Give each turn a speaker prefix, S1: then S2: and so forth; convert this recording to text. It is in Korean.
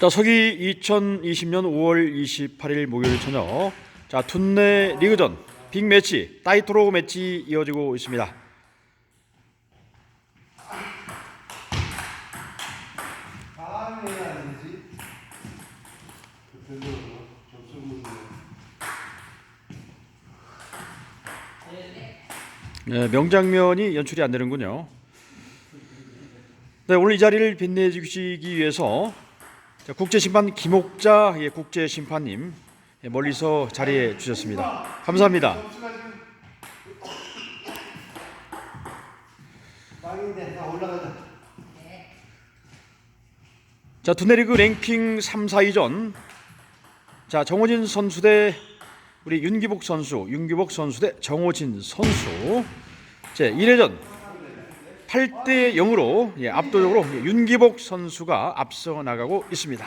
S1: 자, 서기 2020년 5월 28일 목요일 저녁. 자, 툰내 리그전 빅매치 타이토로 매치 이어지고 있습니다. 네, 명장면이 연출이 안 되는군요. 네, 오늘 이 자리를 빛내주시기 위해서 자, 국제심판 김옥자 예, 국제심판님 예, 멀리서 자리해 주셨습니다. 감사합니다. 자, 투네리그 랭킹 3, 4위전. 자, 정호진 선수 대 우리 윤기복 선수, 윤기복 선수 대 정호진 선수. 제 1회전 8대 0으로 예, 압도적으로 윤기복 선수가 앞서 나가고 있습니다.